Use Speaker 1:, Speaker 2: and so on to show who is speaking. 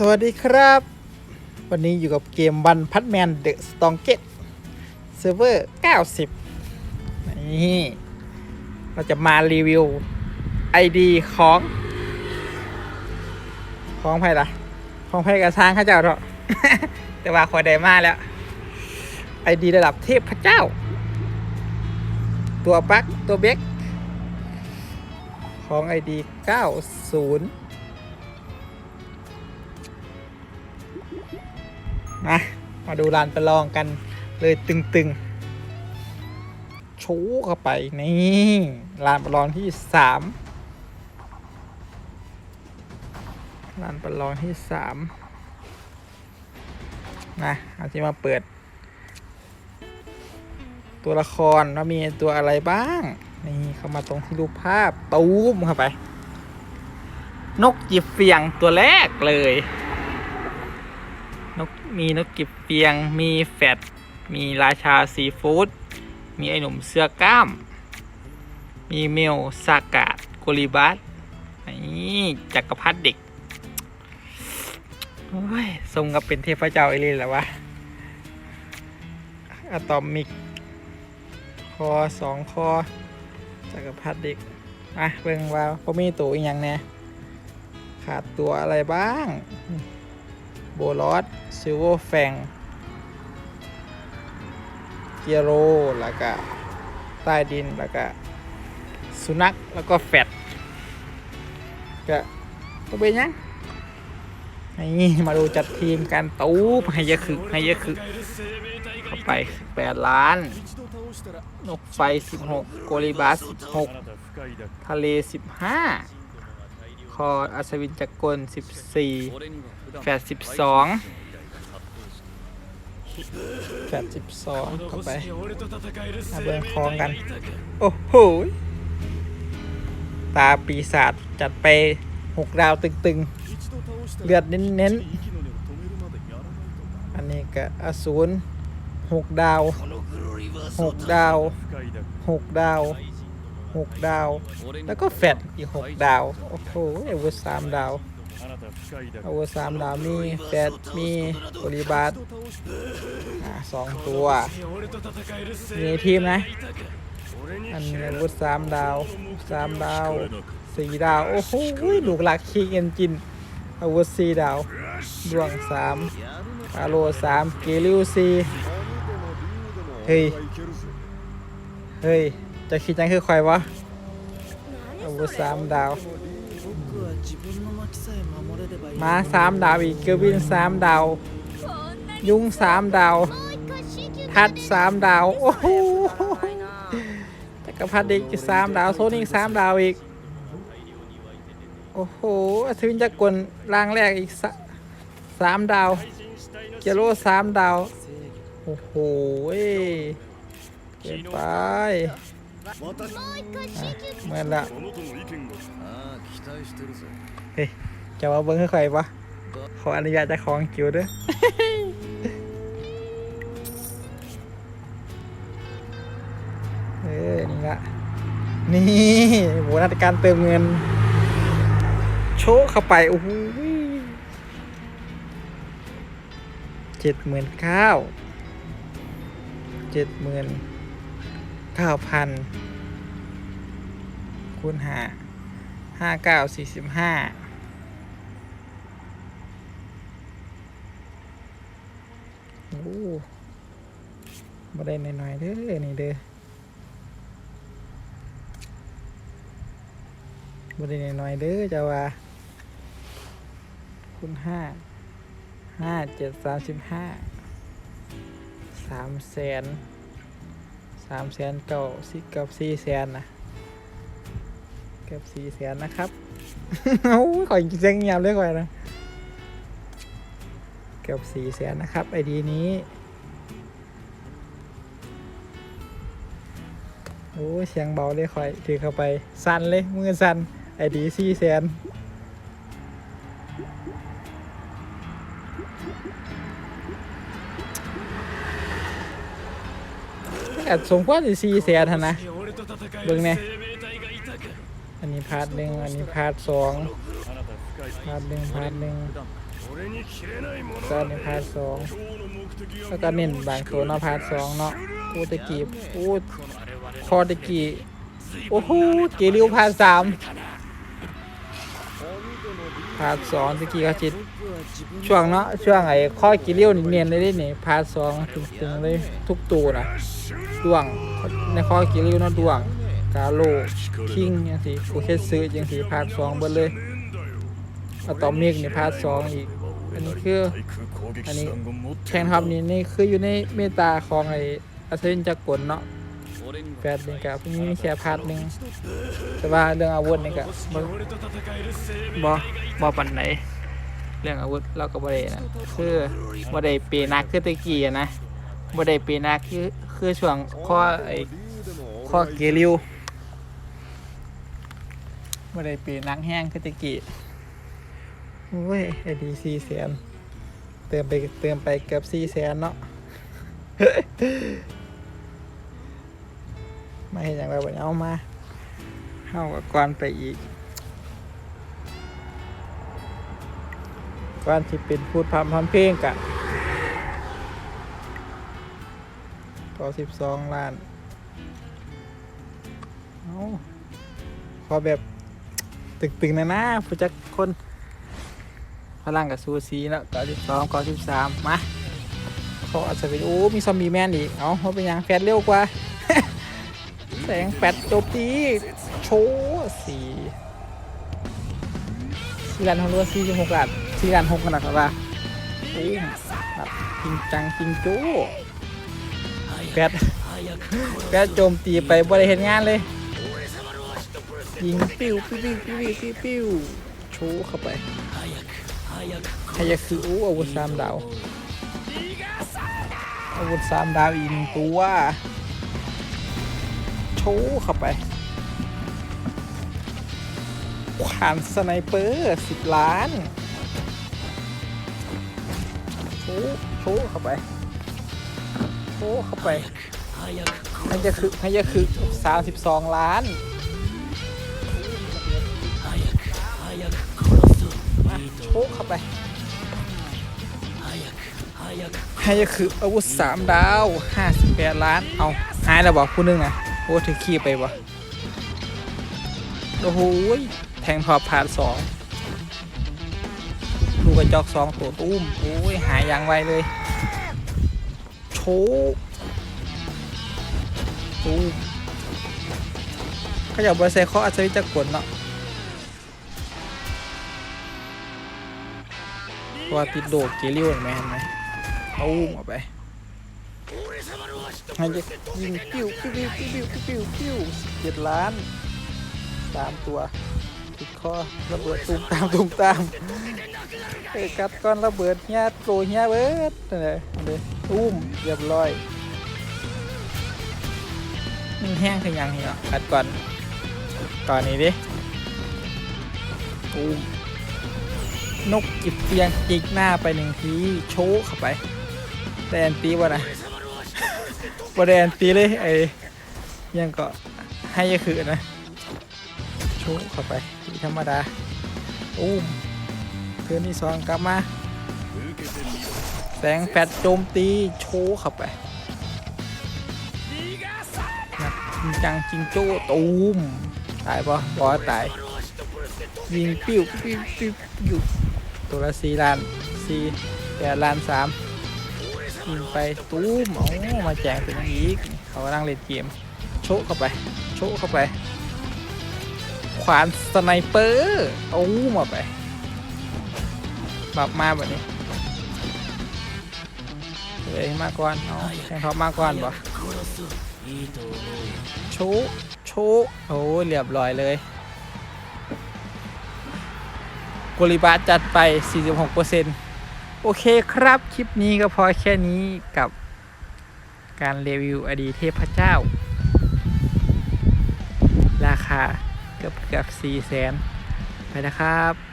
Speaker 1: สวัสดีครับ วันนี้อยู่กับเกมวันพัทแมนเดอะสตองเกตเซิร์ฟเวอร์ 90 นี่ เราจะมารีวิว ID ของ ของไพ่ละของไพ่กระช้างข้าเจ้าเถอะแต่ว่าคอยได้มาแล้ว ID ระดับเทพพระเจ้า ตัวปักตัวเบกของ ID 90 มามาดูลานประลองกันเลยตึงๆ โชว์เข้าไปนี่ลานประลองที่สามลานประลองที่สามนะอาจจะมาเปิด ตัวละครว่ามีตัวอะไรบ้าง นี่เข้ามาตรงที่รูปภาพตูมเข้าไป นกจีบเฟียงตัวแรกเลย มีนกกิบเปียง มีแฟดมีราชาซีฟู้ดมีไอหนุ่มเสื้อกล้าม มีเมลซากาดโกลิบัสนี่จักรพรรดิเด็กโอ้ยทรงกับเป็นเทพเจ้าไอเลยแหละวะอะตอมิก คอสองคอจักรพรรดิเด็กอะเบิ่งว่าพอมีตัวอีกอย่างแน่ขาดตัวอะไรบ้าง โบลอสซิลเวอร์แฟงเกียโรแล้วก็ใต้ดินแล้วก็สุนัขแล้วก็แฟดก็ตัวเป็นยังนี่มาดูจัดทีมกันตูบให้เยอะคือให้เยอะคือเข้าไป8ล้าน นกไฟ16โกลิบาส16ทะเล15คออัศวินจักรกล14 แปดสิบสองแปดสิบสองเข้าไปมาเบิ่งคองกัน โอ้โห ตาปีศาจจัดไปหกดาวตึงๆ เลือดเน้นๆ อันนี้ก็อสูรหกดาวหกดาวหกดาวหกดาว แล้วก็แฟดอีกหกดาว โอ้โหเอเวอร์สามดาว อาวุธสามดาวมีแปดมีบริบาตสองตัวมีทีมนะ อันอาวุธสามดาวสามดาวสี่ดาว โอ้โหลูกหลักคิงเอนจิน อาวุธสี่ดาว ดวงสามคาโลสามเกลิวสี่เฮ้ย เฮ้ย จะคิดยังคือใครวะอาวุธสามดาว มาสามดาวอีกเกอร์วินสามดาว ยุงสามดาว ทัดสามดาว โอ้โหจักรพรรดิอีกสามดาว โซนิกสามดาวอีก โอ้โหอัศวินจักรกลร่างแรกอีกสะสามดาวเจโร่สามดาว โอ้โหเว้ยเก็บไปอะ เหมือนละเฮ้ยจะมาเบิ้งให้ใครปะขออนุญาตเจะของกิวด้วยเออนี่ละนี่โบนัสการเติมเงิน โชว์เข้าไปโอ้โหเจ็ดหมื่นเก้าเจ็ดหมื่น เก้าพันคูณหาห้าเก้าสี่สิบห้าโอ้บ่ได้น้อยๆเด้อนี่เด้อบ่ได้น้อยๆเด้อจะว่าคุณห้าห้าเจ็ดสามสิบห้าสามแสน สามแสนเก้าสิเกับสี่แสนนะเกับสี่แสนนะครับโอ้ยขออีกเสียงเงียบเลยก่อนนะเกือบสี่แสนนะครับไอดีนี้โอ้ยเสียงเบาเลยคอยถือเข้าไป สั่นเลยมือสั่นไอดีสี่แสน ก็สมควรจะซีเซีแสนนะเบิ่งเนี่ยอันนี้พาดหนึ่งอันนี้พาดสองพาดหนึ่งพาดหนึ่งก็อันนี้พาดสองแล้วก็เน้นบางตัวเนาะพาร์ทสองเนาะพูดตะกี้พูดคอตะกี้โอ้โหเกลิวพาดสาม พาร์ทสองตะกี้ก็าจิตช่วงเนาะช่วงไอ้ข้อกิเลี้ยวเนียนเลยได้นี่พาร์ทสองตึงเลยทุกตัวนะดวงในข้อกิเลี้ยวเนาะดวงกาโลคิงยังสีกูแค่ซื้อยังสีพาร์ทสองเบิดเลยอะตอมิกนี่พาร์ทสองอีกอันนี้คืออันนี้แข่งครับนี่นี่คืออยู่ในเมตาของไอ้อัศวินจักรกเนาะ แปดนี่กับมีแค่พาร์ทหนึ่งแต่ว่าเรื่องอาวุธนี่ก็บ่บ่บ่ปันไหนเรื่องอาวุธเราก็บ่ได้นะคือบ่ได้เปนักคือตะกี้อะนะบ่ได้เปนักคือคือช่วงข้อไอ้ข้อเกลิวบ่ได้เปนักแห้งคือตะกี้โอ้ยไอ้ดีสี่แสนเติมไปเติมไปเกือบสี่แสนเนาะ ไม่เห็นอย่างไรวันเอามาเข้ากับก่อนไปอีกก่อนที่เป็นพูดพรำพรำเพลงกะต่อสิบสองล้านเอาขอแบบตึงๆนะนะผู้จักคนพลังกับซูซีแล้วก้าสิบสองก้าสิบสามมาเขาอาจจะเป็นโอ้มีซอมบี้แมนอีก เอาเขาเป็นยังแฟดเร็วกว่า แสงแปดโจมตีโชว์สี่สี่ล้านหกหรือว่าสี่สิบหกล้านสี่ล้านหกขนาดนั้นโอ้แบบจริงจังจริงโจ้แปดแปดโจมตีไปบริเห็นงานเลยยิงปิ้วปิ้วปิ้วปิ้วปิ้วปิ้วโชว์เข้าไปใครจะคืออู้อาวุธสามดาวอาวุธสามดาวอีกหนึ่งตัว โชว์เข้าไปขวานสไนเปอร์สิบล้านโชว์โชว์เข้าไปโชว์เข้าไปให้จะคือให้จะคือสามสิบสองล้านโชว์เข้าไปให้คืออาวุธสามดาวห้าสิบแปดล้าน เอาหายแล้วบอกผู้หนึงนะ โอ้ถือขี้ไปวะโอ้โหแทงทอผ่านสองลูกกระจอกสองตัวตุ้มโอ้ยหายอย่างไวเลยโชว์ตุ้มเขาอยากบริเซเขาอาจจะวิจักกลเนาะเพราะว่าติดโดดเกลิวเห็นไหมเห็นไหมเอาอุ้มออกไป ให้จะยิงปิ้วปิ้วปิ้วปิ้วปิ้วปิ้วปิ้วเจ็ดล้านสามตัวติดคอระเบิดตุ้มตามตุ้มตามเอ้ยกัดก้อนระเบิดเฮียโปรเฮียเบิดนั่นเลยเลยอุ้มเรียบร้อยมันแห้งขยังเหรอกัดก่อนก่อนนี้ดิอุ้มนกจิบเตียงจิกหน้าไปหนึ่งทีโชว์เข้าไปแดนตีวะนะ บแดนตีเลยไอ้ยังก็ให้ยคือนะโชว์เข้าไปธรรมดาอุ้มเทือนี่สองกลับมา แสงแฟดโจมตีโชว์เข้าไปหนักจริงจังจริงโจ้ตูมตายปะบอตายยิงปิ้วปิ้วปิ้วปิ้วตัวละสี่ล้านสี่แปดล้านสาม ยิงไปตู้มเอามาแจกเป็นอีกเขากำลังเล่นเกม โชกเข้าไป โชกเข้าไป ขวานสไนเปอร์เอามาไปแบบมาแบบนี้เลยมาก่อนเอาแข่งท็อปมาก่อนบ่โชกโชกโอ้เรียบร้อยเลยกุลิบาจัดไป 46% โอเคครับ คลิปนี้ก็พอแค่นี้กับการรีวิวอดีตเทพเจ้า ราคาเกือบเกือบ4แสนไปนะครับ